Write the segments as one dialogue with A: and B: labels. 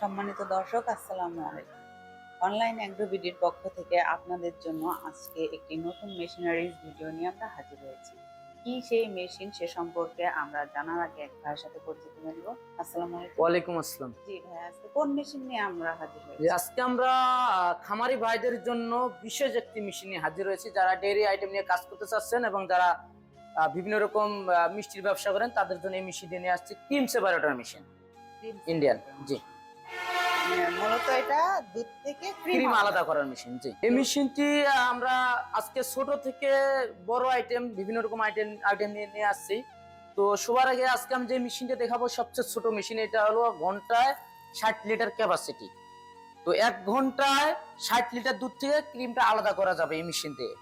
A: সম্মানিত দর্শক আসসালামু আলাইকুম। অনলাইন অ্যাগ্রোবিডির পক্ষ থেকে আপনাদের জন্য আজকে একটি নতুন মেশিনারিজ ভিডিও নিয়ে আমরা হাজির হয়েছি। কি সেই মেশিন সে সম্পর্কে আমরা জানার আগে এক ভাইয়ের সাথে পরিচিত নিব। আসসালামু আলাইকুম।
B: ওয়ালাইকুম আসসালাম।
A: জি ভাই আজকে কোন মেশিন নিয়ে আমরা হাজির হয়েছি?
B: আজকে আমরা খামারি ভাইদের জন্য বিশেষ একটি মেশিন নিয়ে হাজির হয়েছি। যারা ডেয়ারি আইটেম নিয়ে কাজ করতে চাচ্ছেন এবং যারা বিভিন্ন রকম মিষ্টির ব্যবসা করেন তাদের জন্য এই মেশিন নিয়ে আসছে। ক্রিম সেপারেটর মেশিন ইন্ডিয়ান জি।
A: মূলত এটা দুধ থেকে
B: ক্রিম
A: ক্রিম
B: আলাদা। করার মেশিন জি। এই মেশিনটি আমরা আজকে ছোট থেকে বড় আইটেম বিভিন্ন রকম আইটেম আইটেম নিয়ে নিয়ে আসছি। তো সবার আগে আজকে আমি যে মেশিনটা দেখাবো সবচেয়ে ছোট মেশিন এটা হলো ঘন্টায় ষাট লিটার ক্যাপাসিটি তো এক ঘন্টায় ষাট লিটার দুধ থেকে ক্রিমটা আলাদা করা যাবে এই মেশিন দিয়ে।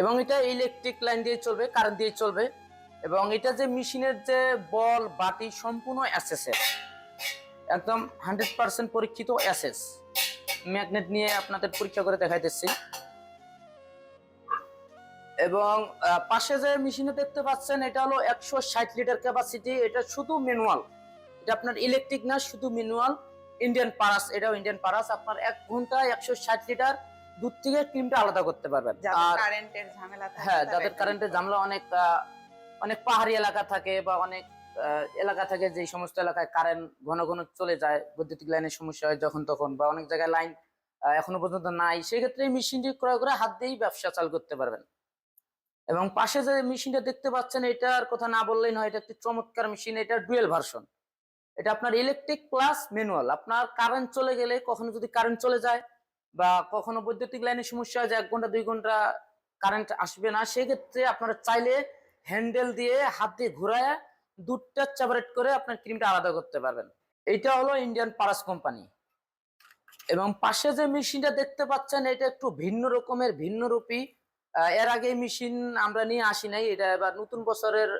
B: এবং এটা ইলেকট্রিক লাইন দিয়ে চলবে কারেন্ট দিয়ে চলবে। এবং এটা যে মেশিনের যে বল বাটি সম্পূর্ণ অ্যাসেসের একদম হান্ড্রেড পার্সেন্ট পরীক্ষিত অ্যাসেস ম্যাগনেট নিয়ে আপনাদের পরীক্ষা করে দেখাইতেছি। এবং পাশে যে মেশিনে দেখতে পাচ্ছেন এটা হলো একশো ষাট লিটার ক্যাপাসিটি এটা শুধু ম্যানুয়াল এটা আপনার ইলেকট্রিক না শুধু ম্যানুয়াল ইন্ডিয়ান পারাস এটাও ইন্ডিয়ান পারাস আপনার এক ঘন্টায় একশো ষাট লিটার দুধ থেকে ক্রিমটা আলাদা করতে পারবেন। আর
A: কারেন্টের ঝামেলা
B: হ্যাঁ যাদের কারেন্টের জামলা অনেক অনেক পাহাড়ি এলাকা থাকে বা অনেক এলাকা থাকে যে সমস্ত এলাকায় কারেন্ট ঘন ঘন চলে যায়, বৈদ্যুতিক লাইনের সমস্যা হয় যখন তখন বা অনেক জায়গায় লাইন এখনও পর্যন্ত নাই, সেক্ষেত্রে এই মেশিনটি ক্রয় করে হাত দিয়েই ব্যবসা চালু করতে পারবেন। এবং পাশে যে মেশিনটা দেখতে পাচ্ছেন, এটার কথা না বললেই নয়, এটা একটি চমৎকার মেশিন এটা ডুয়েল ভার্সন এটা আপনার ইলেকট্রিক প্লাস ম্যানুয়াল আপনার কারেন্ট চলে গেলে, কখনো যদি কারেন্ট চলে যায় বা কখনো বৈদ্যুতিক লাইনের সমস্যা হয় যে এক ঘণ্টা, দুই ঘণ্টা কারেন্ট আসবে না, সেক্ষেত্রে আপনারা চাইলে হ্যান্ডেল দিয়ে হাত দিয়ে ঘুরায় দুধটা চাপারেট করে আপনার ক্রিমটা আলাদা করতে পারবেন। এটা হলো ইন্ডিয়ান পারাস কোম্পানি এবং পাশে যে মেশিনটা দেখতে পাচ্ছেন এটা একটু ভিন্ন রকমের ভিন্ন রূপী। এর আগে মেশিন আমরা নিয়ে আসি নাই এটা এবার নতুন বছরের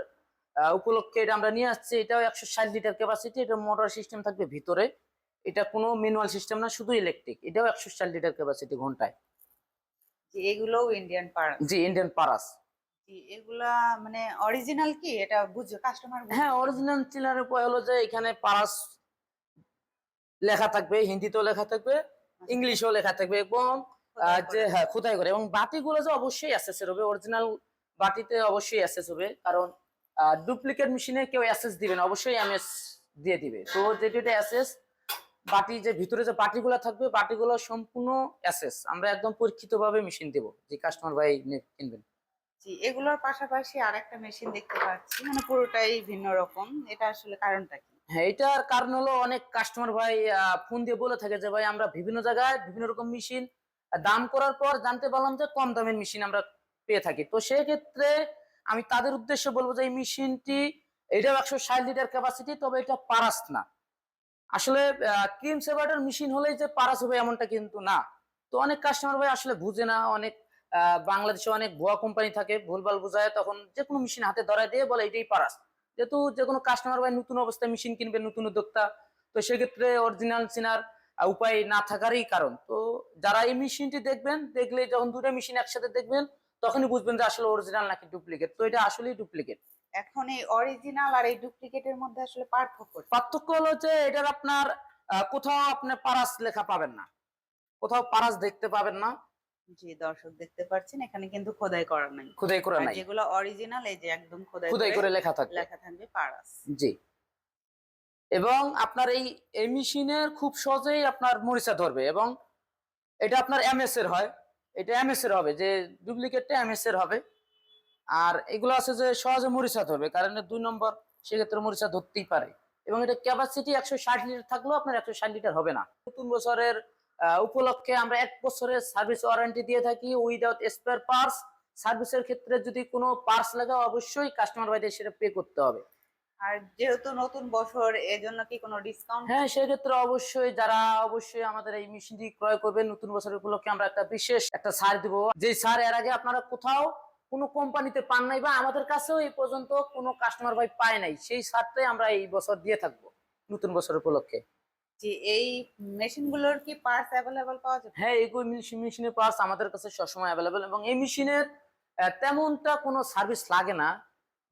B: উপলক্ষে এটা আমরা নিয়ে আসছি। এটাও একশো ষাট লিটার ক্যাপাসিটি এটা মোটর সিস্টেম থাকবে ভিতরে। এটা কোনো ম্যানুয়াল সিস্টেম না শুধু ইলেকট্রিক এটাও একশো ষাট লিটার ক্যাপাসিটি ঘন্টায়।
A: এগুলোও ইন্ডিয়ান পার
B: জি ইন্ডিয়ান পারাস
A: এগুলা মানে অরিজিনাল কি? এটা বুঝো কাস্টমার
B: হ্যাঁ অরিজিনাল উপায় হলো যে এখানে পারাস লেখা থাকবে হিন্দিতেও লেখা থাকবে ইংলিশেও লেখা থাকবে এবং যে হ্যাঁ খোদাই করে। এবং বাটিগুলো যে অবশ্যই অ্যাসেস হবে অরিজিনাল বাটিতে অবশ্যই অ্যাসেস হবে। কারণ ডুপ্লিকেট মেশিনে কেউ অ্যাসেস দিবে না। অবশ্যই এমএস দিয়ে দিবে। তো যেটা অ্যাসেস বাটি যে ভিতরে যে বাটিগুলো থাকবে বাটিগুলো সম্পূর্ণ অ্যাসেস আমরা একদম পরীক্ষিত ভাবে মেশিন দেবো যে কাস্টমার ভাই কিনবেন।
A: জি, এগুলোর পাশাপাশি আরেকটা মেশিন দেখতে পাচ্ছি। মানে পুরোটাই ভিন্ন রকম। এটা আসলে কারণটা কি?
B: হ্যাঁ এটার কারণ হলো অনেক কাস্টমার ভাই ফোন দিয়ে বলে থাকে যে, ভাই, আমরা বিভিন্ন জায়গায় বিভিন্ন রকম মেশিন দাম করার পর জানতে পারলাম যে কম দামের মেশিন আমরা পেয়ে থাকি। তো সেক্ষেত্রে আমি তাদের উদ্দেশ্যে বলব যে, এই মেশিনটি এটাও একশো ষাট লিটার ক্যাপাসিটি তবে এটা পারাস না। আসলে ক্রিম সেভারের মেশিন হলেই যে পারাস হবে এমনটা কিন্তু না। তো অনেক কাস্টমার ভাই আসলে বুঝে না, অনেক বাংলাদেশে অনেক ভুয়া কোম্পানি থাকে ভুলভাল বুঝায় তখন যে কোনো মেশিন হাতে ধরায় দিয়ে বলে এটাই পারাস। যেহেতু যে কোনো কাস্টমার ভাই নতুন অবস্থায় মেশিন কিনবে নতুন উদ্যোক্তা তো সেক্ষেত্রে অরিজিনাল চেনার উপায় না থাকারই কারণ। তো যারা এই মেশিনটি দেখবেন দেখলে যখন দুটো মেশিন একসাথে দেখবেন তখনই বুঝবেন যে আসলে অরিজিনাল নাকি ডুপ্লিকেট তো এটা আসলেই ডুপ্লিকেট
A: এখন এই অরিজিনাল আর এই ডুপ্লিকেটের মধ্যে আসলে পার্থক্য
B: পার্থক্য হলো যে এটার আপনার কোথাও আপনি পারাস লেখা পাবেন না। কোথাও পারাস দেখতে পাবেন না।
A: জি দর্শক দেখতে পাচ্ছেন এখানে কিন্তু খোদাই করা নাই।
B: খুদাই করে নাই।
A: যেগুলো অরিজিনাল এই যে একদম খোদাই
B: খুদাই করে লেখা থাকবে।
A: লেখা থাকবে পারাস।
B: জি। এবং আপনার এই এই মেশিনের খুব সহজেই আপনার মরিচা ধরবে এবং এটা আপনার এমএস এর হয়। এটা এমএস এর হবে যে ডুপ্লিকেটটা এমএস এর হবে। আর এগুলো আছে যে সহজে মরিচা ধরবে কারণ দুই নম্বর সেক্ষেত্রে মরিচা ধরতেই পারে। এবং এটা ক্যাপাসিটি একশো ষাট লিটার থাকলেও আপনার একশো ষাট লিটার হবে না। নতুন বছরের উপলক্ষে আমরা এক বছরের সার্ভিস ওয়ারেন্টি দিয়ে থাকি উইদাউট স্পেয়ার পার্টস। সার্ভিসের ক্ষেত্রে যদি কোনো পার্টস লাগে অবশ্যই কাস্টমার বাইরে সেটা পে করতে হবে।
A: আর যেহেতু নতুন বছর এজন্য কি কোনো ডিসকাউন্ট
B: হ্যাঁ সেক্ষেত্রে অবশ্যই যারা অবশ্যই আমাদের এই মেশিনটি ক্রয় করবেন নতুন বছরের উপলক্ষে আমরা একটা বিশেষ একটা ছাড় দিব। যে ছাড় এর আগে আপনারা কোথাও কোনো কোম্পানিতে পান নাই বা আমাদের কাছেও এই পর্যন্ত কোনো কাস্টমার ভাই পায় নাই সেই ছাড়টাই আমরা এই বছর দিয়ে থাকব নতুন বছর উপলক্ষে।
A: যে এই মেশিনগুলোর কি পার্টস অ্যাভেলেবল পাওয়া যাবে?
B: হ্যাঁ এই মেশিনের পার্টস আমাদের কাছে সবসময় অ্যাভেলেবেল এবং এই মেশিনের তেমনটা কোনো সার্ভিস লাগে না।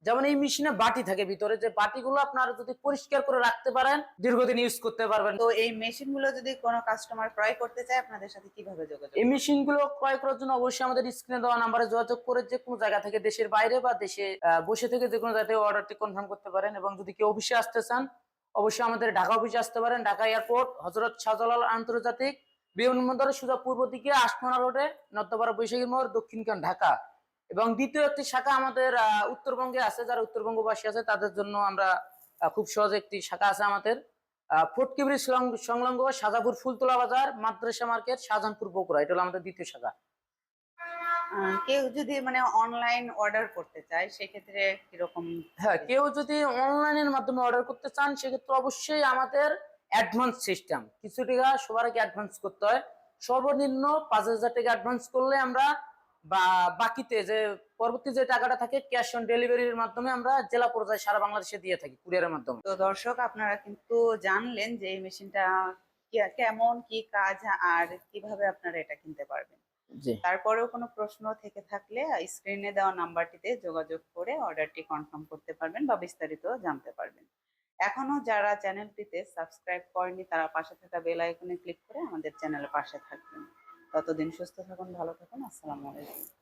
B: যেমন এই মেশিনে বাটি থাকে ভিতরে যে বাটিগুলো আপনারা যদি পরিষ্কার করে রাখতে পারেন দীর্ঘদিন ইউজ করতে পারবেন।
A: তো এই মেশিনগুলো যদি কোনো কাস্টমার ক্রয় করতে চায় আপনাদের সাথে কীভাবে যোগাযোগ
B: এই মেশিনগুলো ক্রয় করার জন্য অবশ্যই আমাদের স্ক্রিনে দেওয়া নাম্বারে যোগাযোগ করে যে কোনো জায়গা থেকে দেশের বাইরে বা দেশে বসে থেকে যে কোনো জায়গায় অর্ডারটি কনফার্ম করতে পারেন এবং যদি কেউ অফিসে আসতে চান অবশ্যই আমাদের ঢাকা অফিসে আসতে পারেন। ঢাকা এয়ারপোর্ট, হজরত শাহজালাল আন্তর্জাতিক বিমানবন্দরের সোজা পূর্ব দিকে আশমানা রোডে নর্দপাড়া বৈশাখী মোড় দক্ষিণখান ঢাকা। এবং দ্বিতীয় একটি শাখা আমাদের উত্তরবঙ্গে আছে। যারা উত্তরবঙ্গবাসী আছে, তাদের জন্য আমরা খুব সহজে একটি শাখা আছে আমাদের। ফটকিবরি সংলগ্ন সাজাপুর ফুলতলা বাজার, মাদ্রাসা মার্কেট, শাহজাহানপুর বগুড়া। এটা হলো আমাদের দ্বিতীয় শাখা।
A: কেউ যদি মানে অনলাইন অর্ডার করতে চায় সেক্ষেত্রে কীরকম
B: হ্যাঁ কেউ যদি অনলাইনের মাধ্যমে অর্ডার করতে চান সেক্ষেত্রে অবশ্যই আমাদের অ্যাডভান্স সিস্টেম কিছু টাকা সবার আগে অ্যাডভান্স করতে হয়। সর্বনিম্ন পাঁচ হাজার টাকা অ্যাডভান্স করলে আমরা বা বাকিতে যে পরবর্তী যে টাকাটা থাকে ক্যাশ অন ডেলিভারির মাধ্যমে আমরা জেলা পর্যায়ে সারা বাংলাদেশে দিয়ে থাকি কুরিয়ারের মাধ্যমে।
A: তো দর্শক আপনারা কিন্তু জানলেন যে এই মেশিনটা কেমন কি কাজ আর কীভাবে আপনারা এটা কিনতে পারবেন। তারপরেও কোনো প্রশ্ন থেকে থাকলে স্ক্রিনে দেওয়া নাম্বারটিতে যোগাযোগ করে অর্ডারটি কনফার্ম করতে পারবেন বা বিস্তারিত জানতে পারবেন। এখনও যারা চ্যানেলটিতে সাবস্ক্রাইব করেনি তারা পাশে থাকা বেল আইকনে ক্লিক করে আমাদের চ্যানেলের পাশে থাকবেন। ততদিন সুস্থ থাকুন, ভালো থাকুন, আসসালামু আলাইকুম।